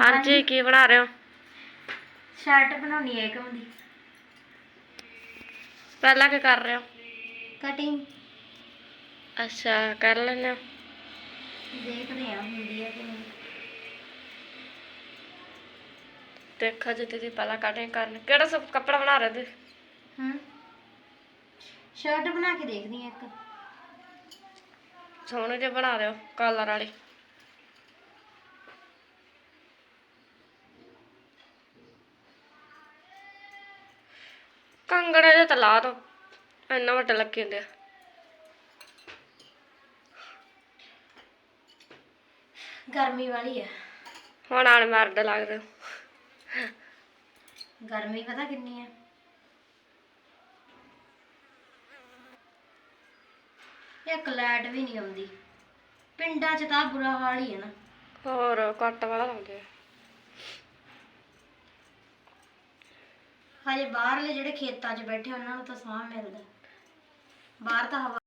ਹਾਂਜੀ। ਕੀ ਬਣਾ ਰਹੇ ਹੋ? ਸ਼ਰਟ ਬਣਾਉਣੀ ਹੈ ਏਕਮ ਦੀ ਪਹਿਲਾਂ ਕੀ ਕਰ ਰਹੇ ਹੋ? ਕਟਿੰਗ। ਅੱਛਾ ਕਰ ਹੋ? ਦੇਖਦੇ ਆ ਹੁੰਦੀ ਹੈ ਕਿ ਨਹੀਂ। ਦੇਖੋ ਜੀ ਦੀਦੀ ਪਹਿਲਾਂ ਕਟਿੰਗ ਕਰਨ। ਕਿਹੜਾ ਸਭ ਕੱਪੜਾ ਬਣਾ ਰਹੇ ਤੁਸੀਂ? ਹੂੰ। ਸ਼ਰਟ ਬਣਾ ਕੇ ਦੇਖਦੀ ਆ ਇੱਕ। ਸੋਹਣੇ ਜਿਹੇ ਬਣਾ ਰਹੇ ਹੋ ਕਲਰ ਵਾਲੀ। ਕੰਗਣੇ ਦੇ ਤਾਂ ਲਾ ਦੋ। ਇੰਨਾ ਵੱਡਾ ਲੱਗੇ ਹੁੰਦੇ ਆ। ਗਰਮੀ ਵਾਲੀ ਹੈ ਹੁਣ ਆਣ ਮਾਰਦੇ ਲੱਗਦੇ। ਗਰਮੀ ਪਤਾ ਕਿੰਨੀ ਹੈ ਇੱਕ ਲਾਈਟ ਵੀ ਨਹੀਂ ਆਉਂਦੀ। ਪਿੰਡਾਂ 'ਚ ਤਾਂ ਬੁਰਾ ਹਾਲ ਹੀ ਹੈ ਨਾ। ਹੋਰ ਕੱਟ ਵਾਲਾ ਲਾਉਂਦੇ ਆ ਹਜੇ ਬਾਹਰਲੇ ਜਿਹੜੇ ਖੇਤਾਂ 'ਚ ਬੈਠੇ ਉਹਨਾਂ ਨੂੰ ਤਾਂ ਸਾਹ ਮਿਲਦਾ। ਬਾਹਰ ਤਾਂ ਹਵਾ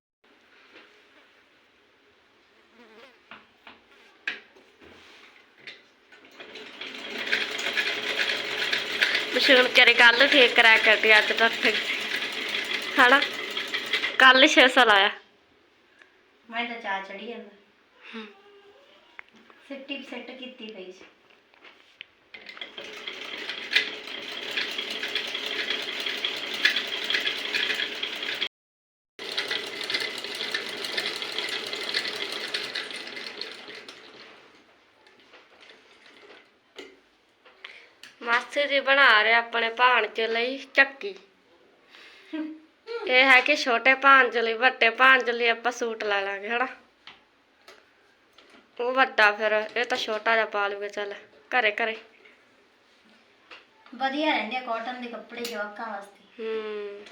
ਮਸ਼ੀਨ ਕਰੇ ਕੱਲ ਠੀਕ ਕਰਾ ਕੇ ਅੱਜ ਤੱਕ ਹਨਾ? ਕੱਲ 600 ਲਾਇਆ ਮੈਂ ਤਾਂ ਚਾਹ ਚੜੀ ਜਾਂਦਾ ਹਮ। ਸਿੱਟੀ ਸੈੱਟ ਕੀਤੀ ਪਈ ਸੀ। ਮਾਸੀ ਜੀ ਬਣਾ ਰਹੇ ਆਪਣੇ ਭਾਣਜੇ ਲਈ ਚੱਕੀ। ਇਹ ਹੈ ਕਿ ਛੋਟੇ ਭਾਣਜੇ ਲਈ ਵੱਡੇ ਭਾਣਜੇ ਲਈ ਆਪਾਂ ਸੂਟ ਲੈ ਲਾਂਗੇ ਹਨਾ? ਉਹ ਵੱਡਾ ਫਿਰ ਇਹ ਤਾਂ ਛੋਟਾ ਜਿਹਾ ਪਾ ਲੂਗੇ ਚੱਲ ਘਰੇ ਘਰੇ। ਵਧੀਆ ਰਹਿੰਦੇ ਕਾਟਨ ਦੇ ਕੱਪੜੇ ਜਵਾਕਾਂ ਵਾਸਤੇ। ਹੂੰ।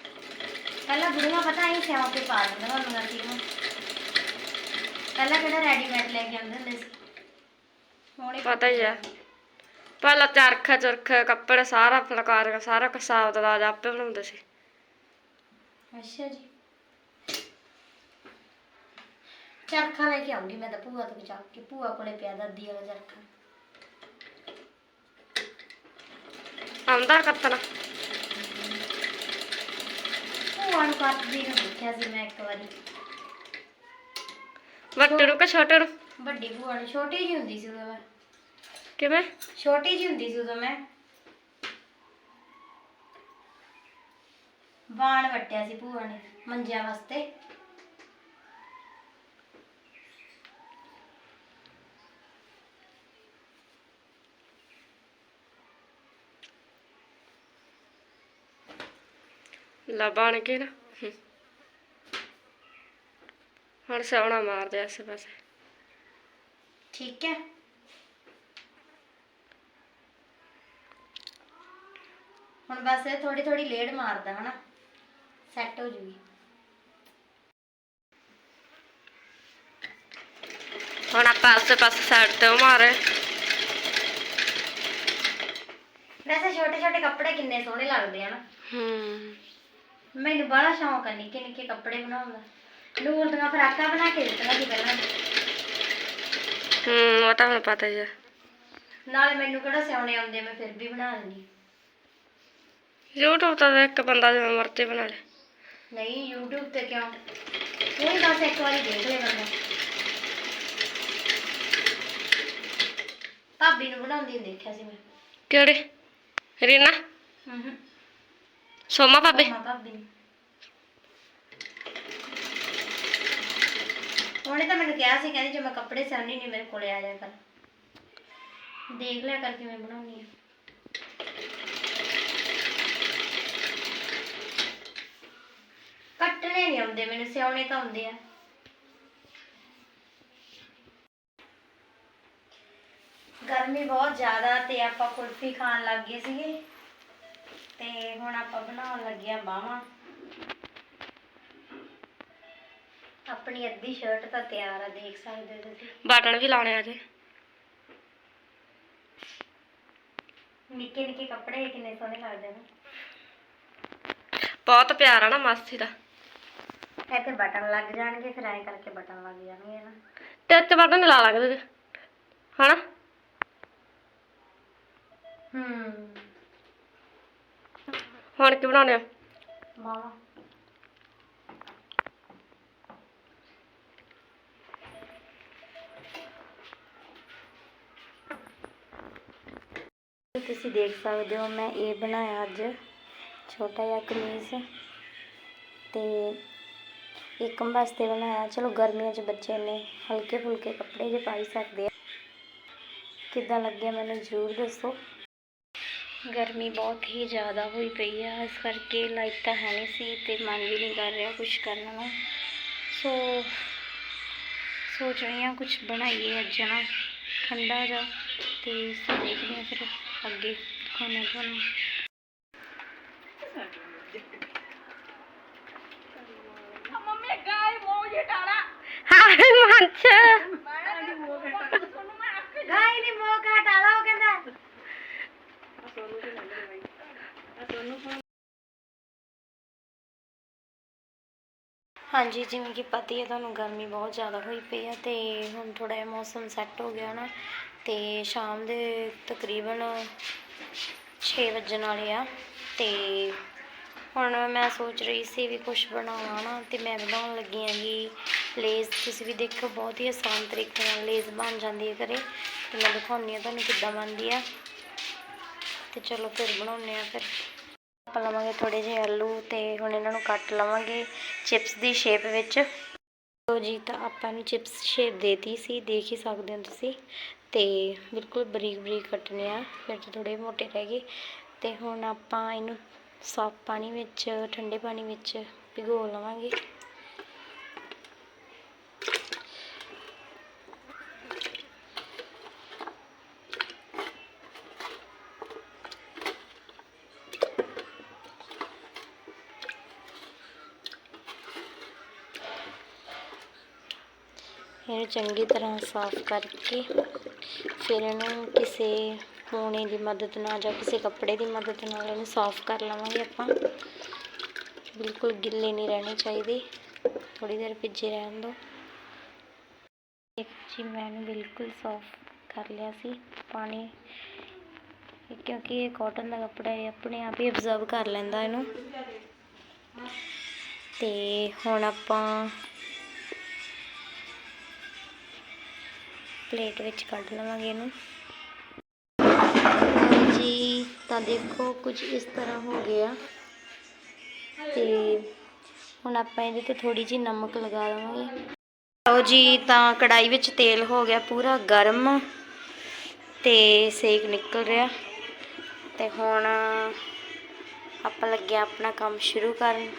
ਪਹਿਲਾਂ ਬੁੜੀਆਂ ਪਤਾ ਹੀ ਸਿਆਂ ਤੇ ਪਾ ਦਿੰਦਾ ਸੀ ਨਾ ਪਹਿਲਾਂ ਕਿਹੜਾ ਰੈਡੀਮੇਡ ਲੈ ਕੇ ਆਉਂਦੇ ਹੁੰਦੇ ਸੀ? ਹੁਣ ਪਤਾ ਹੀ ਆ। ਪਹਿਲਾਂ ਚਰਖਾ ਚਰਖਾ ਕੱਪੜੇ ਸਾਰਾ ਫਲਕਾਰ ਸਾਰਾ ਕਸਾਬ ਦਾ ਆਪੇ ਬਣਾਉਂਦੇ ਸੀ। ਅੱਛਾ ਜੀ। ਚਰਖਾ ਲੈ ਕੇ ਆਉਂਗੀ ਮੈਂ ਤਾਂ ਭੂਆ ਤੋਂ ਚੱਕ ਕੇ ਭੂਆ ਕੋਲੇ ਪਿਆ ਦਾਦੀ ਵਾਲਾ ਚਰਖਾ। ਆਉਂਦਾ ਕੱਤਣਾ। ਭੂਆ ਨੂੰ ਕੱਟਦੀ ਨੂੰ ਦੇਖਿਆ ਸੀ ਮੈਂ ਇੱਕ ਵਾਰੀ। ਵੱਡੇ ਨੂੰ ਕਿ ਛੋਟੇ ਨੂੰ? ਵੱਡੀ ਭੂਆ ਨੂੰ ਛੋਟੀ ਜਿਹੀ ਹੁੰਦੀ ਸੀ ਉਦੋਂ ਮੈਂ। ਕਿਵੇਂ ਛੋਟੀ ਜਿਹੀ ਹੁੰਦੀ ਸੀ ਉਦੋਂ ਮੈਂ। ਬਾਣ ਵੱਟਿਆ ਸੀ ਭੂਆ ਨੇ ਮੰਜਿਆਂ ਵਾਸਤੇ। ਲਾ ਬਣ ਕੇ ਨਾ। ਹੁਣ ਸੌਣਾ ਮਾਰਦੇ ਆਸੇ ਪਾਸੇ ਠੀਕ ਹੈ। ਹੁਣ ਬਸ ਇਹ ਥੋੜੀ ਥੋੜੀ ਲੇਡ ਮਾਰਦਾ ਹਨਾ? ਸੈੱਟ ਹੋ ਜੂਗੀ। ਹੁਣ ਆਪਾਂ ਆਸੇ ਪਾਸੇ ਸਾਈਡ ਤੇ ਮਾਰੇ। ਵੈਸੇ ਛੋਟੇ ਛੋਟੇ ਕੱਪੜੇ ਕਿੰਨੇ ਸੋਹਣੇ ਲੱਗਦੇ ਆ ਨਾ ਹੂੰ। ਮੈਨੂੰ ਬੜਾ ਸ਼ੌਂਕ ਆ ਨਿੱਕੇ ਨਿੱਕੇ ਕੱਪੜੇ ਬਣਾਉਣ ਦਾ। ਨੂਰ ਦੀਆਂ ਫਰਾਕਾਂ ਬਣਾ ਕੇ ਦਿੱਤੀਆਂ ਸੀ ਪਹਿਲਾਂ। ਹੂੰ ਉਹ ਤਾਂ ਹੁਣ ਪਤਾ ਹੀ ਆ। ਨਾਲੇ ਮੈਨੂੰ ਕਿਹੜਾ ਸਿਉਣੇ ਆਉਂਦੇ ਮੈਂ ਫਿਰ ਵੀ ਬਣਾ ਲੈਂਦੀ YouTube ਤੋਂ ਦੇਖ ਕੇ ਬੰਦਾ ਜਿਵੇਂ ਮਰਜ਼ੀ ਬਣਾ ਲੇ ਨਹੀਂ YouTube ਤੇ ਕਿਉਂ ਉਹ ਹੀ ਬਸ ਇੱਕ ਵਾਰੀ ਦੇਖ ਲੈ ਬੰਦਾ ਭਾਬੀ ਨੂੰ ਬਣਾਉਂਦੀ ਨੂੰ ਦੇਖਿਆ ਸੀ ਮੈਂ ਕਿਹੜੇ ਰੀਨਾ ਹੂੰ ਹੂੰ ਸੋਮਾ ਭਾਬੀ ਮਾਂ ਭਾਬੀ ਨੂੰ ਉਹਨੇ ਤਾਂ ਮੈਨੂੰ ਕਿਹਾ ਸੀ ਕਹਿੰਦੀ ਜੇ ਮੈਂ ਕੱਪੜੇ ਸਿਉਣੀ ਨਹੀਂ ਮੇਰੇ ਕੋਲੇ ਆ ਜਾਇਆ ਕਰ ਦੇਖ ਲਿਆ ਕਰ ਕਿਵੇਂ ਬਣਾਉਣੀ ਆ ਨਹੀਂ ਆਉਂਦੇ ਮੈਨੂੰ ਸਿਉਣੇ ਤਾਂ ਆਉਂਦੇ ਆ। ਗਰਮੀ ਬਹੁਤ ਜ਼ਿਆਦਾ ਤੇ ਆਪਾਂ ਕੁਲਫੀ ਖਾਣ ਲੱਗ ਗਏ ਸੀਗੇ। ਤੇ ਹੁਣ ਆਪਾਂ ਬਣਾਉਣ ਲੱਗੇ ਆ ਬਾਹਾਂ ਆਪਣੀ ਅੱਧੀ ਸ਼ਰਟ ਤਾਂ ਤਿਆਰ ਆ ਦੇਖ ਸਕਦੇ ਹੋ ਤੁਸੀਂ। ਬਟਨ ਵੀ ਲਾਉਣੇ ਆ ਜੇ ਨਿੱਕੇ ਨਿੱਕੇ ਕੱਪੜੇ ਕਿੰਨੇ ਸੋਹਣੇ ਲੱਗਦੇ ਨੇ। ਬਹੁਤ ਪਿਆਰ ਆ ਨਾ ਮਾਸੀ ਦਾ। ਇੱਥੇ ਬਟਨ ਲੱਗ ਜਾਣਗੇ ਫਿਰ ਐਂ ਕਰਕੇ ਬਟਨ ਲੱਗ ਜਾਣਗੇ ਨਾ ਤੇ ਇੱਥੇ ਬਟਨ ਲਾ ਲੱਗਦੇ ਜੇ ਹਨਾ ਹੂੰ ਹੁਣ ਕੀ ਬਣਾਉਣੇ ਆ ਮਾਵਾ ਤੁਸੀਂ ਦੇਖ ਸਕਦੇ ਹੋ ਮੈਂ ਇਹ ਬਣਾਇਆ ਅੱਜ ਛੋਟਾ ਜਿਹਾ ਕਮੀਜ਼ ਤੇ ਇੱਕ ਵਾਸਤੇ ਬਣਾਇਆ। ਚਲੋ ਗਰਮੀਆਂ 'ਚ ਬੱਚੇ ਨੇ ਹਲਕੇ ਫੁਲਕੇ ਕੱਪੜੇ ਜੇ ਪਾਈ ਸਕਦੇ ਆ। ਕਿੱਦਾਂ ਲੱਗਿਆ ਮੈਨੂੰ ਜ਼ਰੂਰ ਦੱਸੋ। ਗਰਮੀ ਬਹੁਤ ਹੀ ਜ਼ਿਆਦਾ ਹੋਈ ਪਈ ਆ। ਇਸ ਕਰਕੇ ਲਾਈਟ ਤਾਂ ਹੈ ਨਹੀਂ ਸੀ ਤੇ ਮਨ ਵੀ ਨਹੀਂ ਕਰ ਰਿਹਾ ਕੁਝ ਕਰਨ ਨੂੰ। ਸੋ ਸੋਚ ਰਹੀ ਹਾਂ ਕੁਝ ਬਣਾਈਏ ਅੱਜ ਨਾ ਠੰਡਾ ਜਿਹਾ। ਤੇ ਦੇਖਦੇ ਹਾਂ ਫਿਰ ਅੱਗੇ ਖਾਣਾ ਤੁਹਾਨੂੰ। ਹਾਂਜੀ, ਜਿਵੇਂ ਕਿ ਪਤਾ ਹੀ ਹੈ, ਤੁਹਾਨੂੰ ਗਰਮੀ ਬਹੁਤ ਜ਼ਿਆਦਾ ਹੋਈ ਪਈ ਆ ਤੇ ਹੁਣ ਥੋੜਾ ਜਿਹਾ ਮੌਸਮ ਸੈੱਟ ਹੋ ਗਿਆ ਨਾ ਤੇ ਸ਼ਾਮ ਦੇ ਤਕਰੀਬਨ 6 ਵੱਜਣ ਵਾਲੇ ਆ ਤੇ ਹੁਣ ਮੈਂ ਸੋਚ ਰਹੀ ਸੀ ਵੀ ਕੁਝ ਬਣਾਵਾਂ ਨਾ ਤੇ ਮੈਂ ਬਣਾਉਣ ਲੱਗੀ ਆਂਗੀ ਲੇਜ਼ ਤੁਸੀਂ ਵੀ ਦੇਖੋ, ਬਹੁਤ ਹੀ ਆਸਾਨ ਤਰੀਕੇ ਨਾਲ ਲੇਜ਼ ਬਣ ਜਾਂਦੀ ਹੈ ਘਰੇ ਤੇ ਮੈਂ ਦਿਖਾਉਂਦੀ ਹਾਂ ਤੁਹਾਨੂੰ ਕਿੱਦਾਂ ਬਣਦੀ ਆ। ਤੇ ਚਲੋ ਫਿਰ ਬਣਾਉਂਦੇ ਆ ਫਿਰ। ਆਪਾਂ ਲਵਾਂਗੇ ਥੋੜੇ ਜਿਹੇ ਆਲੂ ਤੇ ਹੁਣ ਇਹਨਾਂ ਨੂੰ ਕੱਟ ਲਵਾਂਗੇ ਚਿਪਸ ਦੀ ਸ਼ੇਪ ਵਿੱਚ। ਲੋ ਜੀ, ਤਾਂ ਆਪਾਂ ਨੂੰ ਚਿਪਸ ਸ਼ੇਪ ਦੇਤੀ ਸੀ, ਦੇਖ ਹੀ ਸਕਦੇ ਹੋ ਤੁਸੀਂ। ਤੇ ਬਿਲਕੁਲ ਬਰੀਕ ਬਰੀਕ ਕੱਟਣੇ ਆ, ਫਿਰ ਤਾਂ ਥੋੜੇ ਮੋਟੇ ਰਹਿ ਗਏ। ਤੇ ਹੁਣ ਆਪਾਂ ਇਹਨੂੰ ਸਾਫ਼ ਪਾਣੀ ਵਿੱਚ, ਠੰਡੇ ਪਾਣੀ ਵਿੱਚ ਭਿਗੋ ਲਵਾਂਗੇ। ਇਹਨੂੰ ਚੰਗੀ ਤਰ੍ਹਾਂ ਸਾਫ਼ ਕਰਕੇ ਫਿਰ ਇਹਨੂੰ ਕਿਸੇ ਪੂਣੇ ਦੀ ਮਦਦ ਨਾਲ ਜਾਂ ਕਿਸੇ ਕੱਪੜੇ ਦੀ ਮਦਦ ਨਾਲ ਇਹਨੂੰ ਸਾਫ਼ ਕਰ ਲਵਾਂਗੇ ਆਪਾਂ। ਬਿਲਕੁਲ ਗਿੱਲੇ ਨਹੀਂ ਰਹਿਣੇ ਚਾਹੀਦੇ। ਥੋੜੀ ਦੇਰ ਭਿੱਜੇ ਰਹਿਣ ਦਿਓ। ਇੱਕ ਜੀ, ਮੈਂ ਇਹਨੂੰ ਬਿਲਕੁਲ ਸਾਫ਼ ਕਰ ਲਿਆ ਸੀ ਪਾਣੀ। ਕਿਉਂਕਿ ਇਹ ਕਾਟਨ ਦਾ ਕੱਪੜਾ ਹੈ ਆਪਣੇ ਆਪ ਹੀ ਅਬਜ਼ਰਵ ਕਰ ਲੈਂਦਾ ਇਹਨੂੰ। ਤੇ ਹੁਣ ਆਪਾਂ ਪਲੇਟ ਵਿੱਚ ਕੱਢ ਲਵਾਂਗੇ ਇਹਨੂੰ। ਜੀ ਤਾਂ ਦੇਖੋ ਕੁਝ ਇਸ ਤਰ੍ਹਾਂ ਹੋ ਗਿਆ। ਤੇ ਹੁਣ ਆਪਾਂ ਇਹਦੇ ਤੇ ਥੋੜੀ ਜਿਹੀ ਨਮਕ ਲਗਾ ਦੇਵਾਂਗੇ ਲਓ ਜੀ, ਤਾਂ ਕੜਾਈ ਵਿੱਚ ਤੇਲ ਹੋ ਗਿਆ ਪੂਰਾ ਗਰਮ। ਤੇ ਸੇਕ ਨਿਕਲ ਰਿਹਾ। ਤੇ ਹੁਣ ਆਪਾਂ ਲੱਗਿਆ ਆਪਣਾ ਕੰਮ ਸ਼ੁਰੂ ਕਰਨ।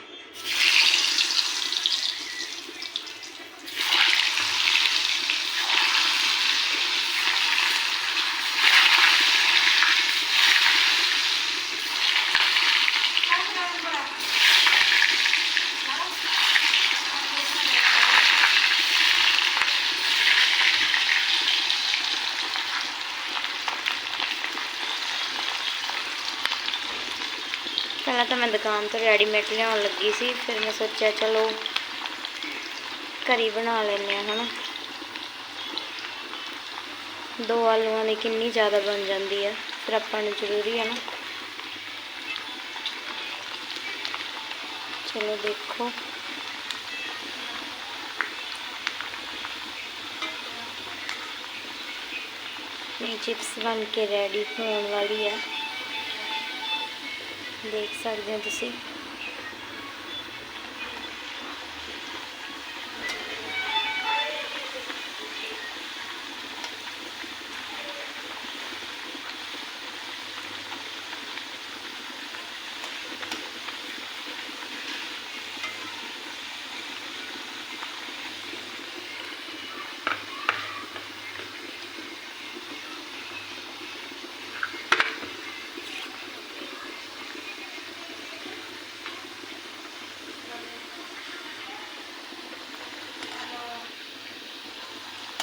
ਪਹਿਲਾਂ ਤਾਂ ਮੈਂ ਦੁਕਾਨ ਤੋਂ ਰੈਡੀਮੇਡ ਲਿਆਉਣ ਲੱਗੀ ਸੀ, ਫਿਰ ਮੈਂ ਸੋਚਿਆ ਚਲੋ ਘਰ ਹੀ ਬਣਾ ਲੈਂਦੇ ਆ ਹਨਾ। ਦੋ ਆਲੂਆਂ ਦੀ ਕਿੰਨੀ ਜ਼ਿਆਦਾ ਬਣ ਜਾਂਦੀ ਆ, ਫਿਰ ਆਪਾਂ ਨੂੰ ਜ਼ਰੂਰੀ ਹੈ ਨਾ। ਚਲੋ ਦੇਖੋ। ਇਹ ਚਿਪਸ ਬਣ ਕੇ ਰੈਡੀ ਹੋਣ ਵਾਲੀ ਆ। ਦੇਖ ਸਕਦੇ ਹੋ ਤੁਸੀਂ।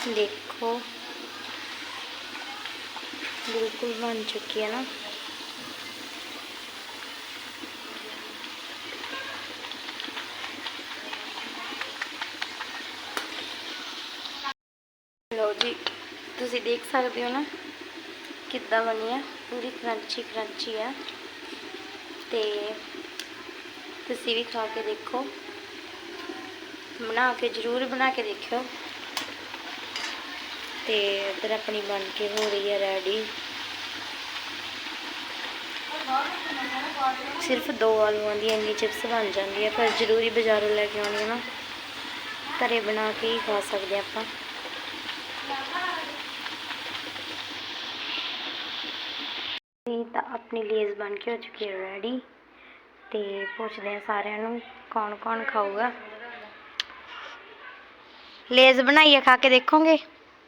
ਦੇਖੋ ਬਿਲਕੁਲ ਬਣ ਚੁੱਕੀ ਹੈ ਨਾ ਲਓ ਜੀ ਤੁਸੀਂ ਦੇਖ ਸਕਦੇ ਹੋ ਨਾ ਕਿੱਦਾਂ ਬਣੀ ਆ ਪੂਰੀ ਕਰੰਚੀ ਕਰੰਚੀ ਆ ਤੇ ਤੁਸੀਂ ਵੀ ਖਾ ਕੇ ਦੇਖੋ ਬਣਾ ਕੇ ਜ਼ਰੂਰ ਬਣਾ ਕੇ ਦੇਖਿਓ ਤੇ ਇੱਧਰ ਆਪਣੀ ਬਣ ਕੇ ਹੋ ਰਹੀ ਹੈ ਰੈਡੀ। ਸਿਰਫ ਦੋ ਆਲੂਆਂ ਦੀ ਇੰਨੀ ਚਿਪਸ ਬਣ ਜਾਂਦੀ ਹੈ ਪਰ ਜ਼ਰੂਰੀ ਬਾਜ਼ਾਰੋਂ ਲੈ ਕੇ ਆਉਣੀ ਹੈ ਨਾ। ਘਰੇ ਬਣਾ ਕੇ ਹੀ ਖਾ ਸਕਦੇ ਆਪਾਂ। ਇਹ ਤਾਂ ਆਪਣੀ ਲੇਜ਼ ਬਣ ਕੇ ਹੋ ਚੁੱਕੀ ਹੈ ਰੈਡੀ। ਤੇ ਪੁੱਛਦੇ ਆ ਸਾਰਿਆਂ ਨੂੰ ਕੌਣ ਕੌਣ ਖਾਊਗਾ ਲੇਜ਼ ਬਣਾਈਏ ਖਾ ਕੇ ਦੇਖੋਗੇ?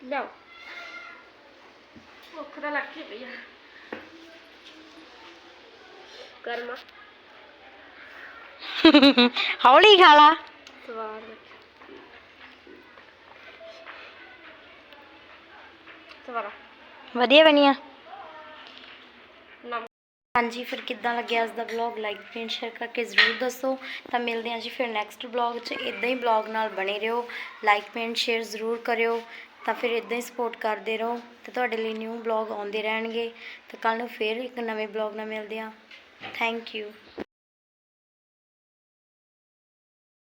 ਲਿਆਓ ਭੁੱਖ ਤਾਂ ਲੱਗੀ ਪਈ ਆ। ਕਰਮਾ। ਹੌਲੀ ਖਾ ਲਾ। ਸਵਾਦ ਸਵਾਰਾ ਵਧੀਆ ਬਣੀਆਂ ਨਮ ਹਾਂਜੀ ਫਿਰ ਕਿੱਦਾਂ ਲੱਗਿਆ ਅੱਜ ਦਾ ਵਲੌਗ ਲਾਈਕ ਐਂਡ ਸ਼ੇਅਰ ਕਰਕੇ ਜ਼ਰੂਰ ਦੱਸੋ। ਤਾਂ ਮਿਲਦੇ ਹਾਂ ਜੀ ਫਿਰ ਨੈਕਸਟ ਵਲੌਗ 'ਚ। ਇਦਾਂ ਹੀ ਵਲੌਗ ਨਾਲ ਬਣੇ ਰਹੋ। ਲਾਈਕ ਐਂਡ ਸ਼ੇਅਰ ਜ਼ਰੂਰ ਕਰਿਓ। ਤਾਂ ਫਿਰ ਇਦਾਂ ਹੀ ਸਪੋਰਟ ਕਰਦੇ ਰਹੋ ਤੇ ਤੁਹਾਡੇ ਲਈ ਨਿਊ ਵਲੌਗ ਆਉਂਦੇ ਰਹਿਣਗੇ ਤਾਂ ਕੱਲ ਨੂੰ ਫਿਰ ਇੱਕ ਨਵੇਂ ਵਲੌਗ ਨਾਲ ਮਿਲਦੇ ਹਾਂ। Thank you